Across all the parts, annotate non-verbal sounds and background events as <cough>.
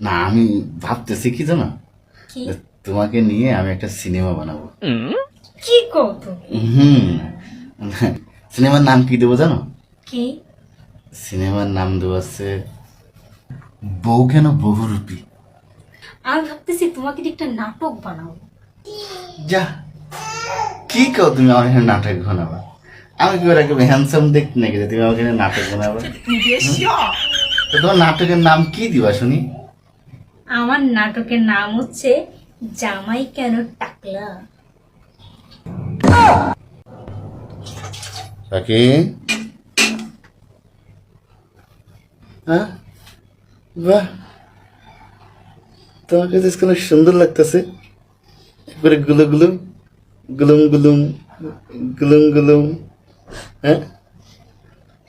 না আমি ভাবতেছি কি জানো? কি? তোমাকে নিয়ে আমি একটা সিনেমা বানাবো। কি কত হুম। সিনেমার নাম কি দেবো জানো? কি? সিনেমার নাম দেবো আছে বউ কেন বহুরূপী? আমি ভাবতেছি তোমাকে দিয়ে একটা নাটক বানাবো। যা কি কও তুমি আমার এখানে নাটক বানাবা? আমি কি ওরা হ্যান্ডসাম দেখতে নাকি যে তুমি আমাকে এখানে নাটক বানাবা? <laughs> তো তোমার নাটকের নাম কি দিবা শুনি? আমার নাটকের নাম হচ্ছে জামাই কেন টাকলা। হ্যাঁ? বাহ। কাছে আজকে অনেক সুন্দর লাগতেছে। একবারে গুলো গুলো গুলুম গুলুম গুলুম গুলুম। হ্যাঁ?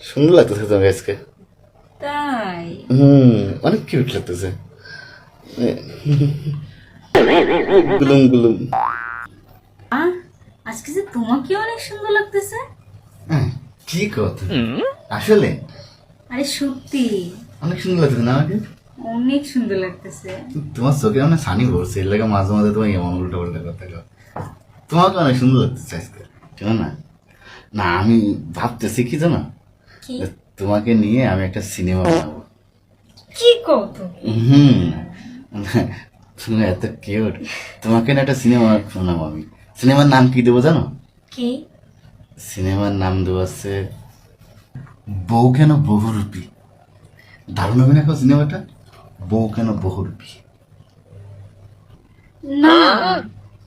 সুন্দর লাগতেছে তোমাকে আজকে। তাই? হুম অনেক কিউট লাগতেছে। গুলুম গুলুম। আজকে যে তোমাকে অনেক সুন্দর লাগতেছে। হ্যাঁ কি কথা? আসলে? আরে সত্যি। অনেক সুন্দর লাগতেছে না আমাকে? অনেক সুন্দর লাগতেছে। তোমার চোখে অনেক সানি পড়ছে এর লাগে মাঝে মাঝে তোমার এমন উল্টো পাল্টা কথা কও। তোমাকে অনেক সুন্দর লাগতেছে আজকে শোনো না? না আমি ভাবতেছি কি জানো? তোমাকে নিয়ে আমি একটা সিনেমা বানাবো। কি কত হুম। তুমি এত কিউট তোমাকে না একটা সিনেমা বানাবো আমি। সিনেমার নাম কি দেবো জানো? কি? সিনেমার নাম দেবো আছে বউ কেন বহুরূপী। দারুণ হবে না এখন সিনেমাটা বউ কেন বহুরূপী। না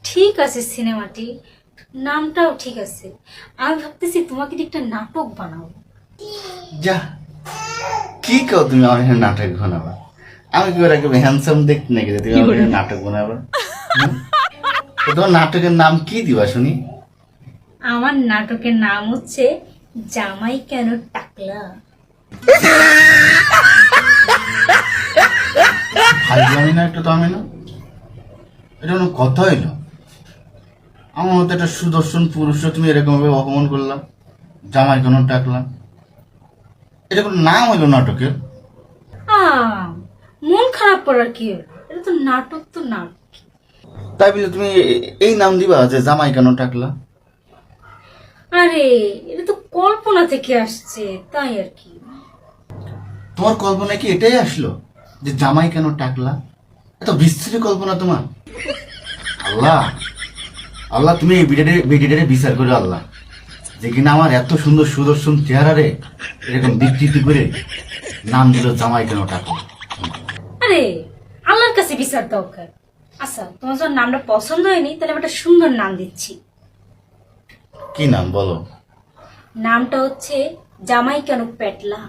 ঠিক আছে সিনেমাটি নামটাও ঠিক আছে। আমি ভাবতেছি তোমাকে একটা নাটক বানাবো। যা কি কও তুমি আমার নাটক বানাবা? আমি কি ওরা হ্যান্ডসাম দেখতে নাকি? যে তুমি নাটক বানাবা? তো তোমার নাটকের নাম কি দিবা শুনি? আমার নাটকের নাম হচ্ছে জামাই কেন টাকলা। ফাইজলামি না একটু তো না এটা কোনো কথা হইল আমার মতো একটা সুদর্শন পুরুষ তুমি এরকম ভাবে অপমান করলাম জামাই কেন ডাকলাম এটা কোনো নাম হইল নাটকের? আহ, খারাপ করার কি এটা তো নাটক তো নাটক। তাই বলে তুমি এই নাম দিবা যে জামাই কেন টাকলা আরে এটা তো কল্পনা থেকে আসছে তাই আর কি। তোমার কল্পনা কি এটাই আসলো? যে জামাই কেন টাকলা এত বিস্তৃত কল্পনা তোমার। আল্লাহ আল্লাহ তুমি এই ভিডিওটারে বিচার করে আল্লাহ। যে কিনা আমার এত সুন্দর সুদর্শন চেহারা রে এরকম বিকৃতি করে নাম দিল জামাই কেন টাকলা আল্লাহর কাছে বিচার দরকার আচ্ছা তোমার যখন নামটা পছন্দ হয়নি তাহলে একটা সুন্দর নাম দিচ্ছি। কি নাম বলো? নামটা হচ্ছে জামাই কেন পেটলা।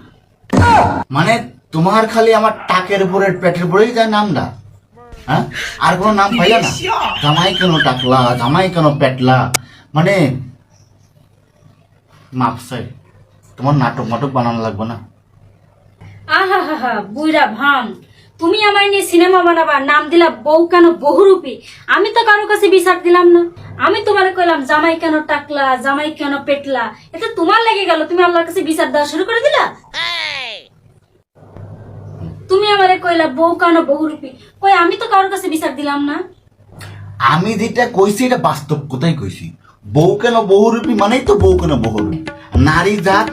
মানে তোমার খালি আমার টাকের উপরে পেটের উপরেই যায় নামটা? হ্যাঁ? আর কোনো নাম পাইলা না? জামাই কেন টাকলা জামাই কেন পেটলা। মানে তোমার নাটক মাটক বানানো লাগবে না। আহা হা হা বুইরা ভাম তুমি আমার নিয়ে সিনেমা বানাবা, নাম দিলা বউ কেন? বহুরূপী। আমি তো কারও কাছে বিচার দিলাম না। আমি তোমার কইলাম, জামাই কেন টাকলা, জামাই কেন পেটলা? এটা তোমার লেগে গেল, তুমি আল্লাহর কাছে বিচার দেওয়া শুরু করে দিলা? তুমি আমারে কইলা, বউ কেন বহুরূপী? কই, আমি তো কারোর কাছে বিচার দিলাম না। আমি যেটা কইছি, এটা বাস্তব কথাই কইছি। বউ কেন বহুরূপী মানেই তো বউ কেন বহুরূপী। নারী জাত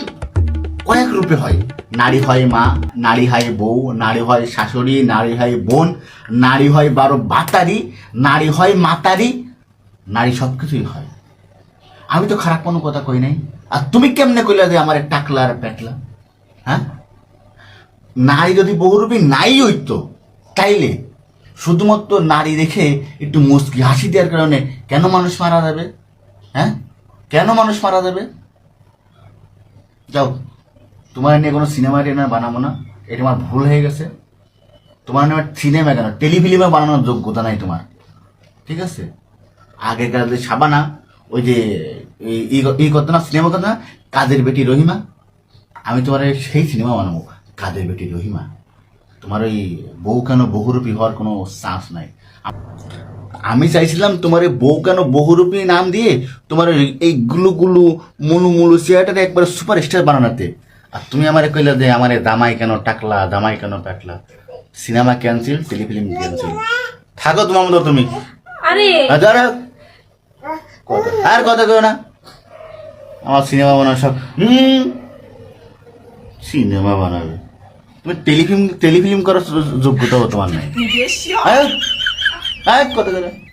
কয়েক রূপে হয়। নারী হয় মা, নারী হয় বউ, নারী হয় শাশুড়ি, নারী হয় বোন, নারী হয় বারো বাতারি, নারী হয় মাতারি, নারী সব কিছুই হয়। আমি তো খারাপ কোনো কথা কই নাই। আর তুমি কেমনে কইলা যে আমার টাকলা আর পেটলা হ্যাঁ? নারী যদি বহুরূপী নাই হইতো, তাইলে শুধুমাত্র নারী দেখে একটু মুস্কি হাসি দেওয়ার কারণে কেন মানুষ মারা যাবে? হ্যাঁ? কেন মানুষ মারা যাবে? যাও। তোমার নিয়ে কোনো সিনেমা টিনেমা বানাবো না, এটা আমার ভুল হয়ে গেছে। তোমার নিয়ে সিনেমা কেন? টেলিফিল্মে বানানোর যোগ্যতা নাই তোমার। ঠিক আছে? আগেকার যে সাবানা ওই যে, এই করতো না সিনেমা করতো না কাজের বেটি রহিমা। আমি তোমার সেই সিনেমা বানাবো, কাজের বেটি রহিমা। তোমার ওই বউ কেন বহুরূপী হওয়ার কোনো চান্স নাই। আমি চাইছিলাম তোমার এই বউ কেন বহুরূপী নাম দিয়ে তোমার এই গুলু গুলু মুলু মুলু চেয়ারটাকে একবার সুপার স্টার বানানোতে আর তুমি আমারে কইলে যে আমার দামাই কেন টাকলা দামাই কেন পেটলা সিনেমা ক্যান্সেল টেলিফিল্ম ক্যান্সেল। থাকো তোমার মতো তুমি। আরে। আর ধরো। কথা আর কথা কেউ না। আমার সিনেমা বানানো সব হুম। সিনেমা বানাবে। তুমি টেলিফিল্ম টেলিফিল্ম করার যোগ্যতা তোমার নাই। কথা কেউ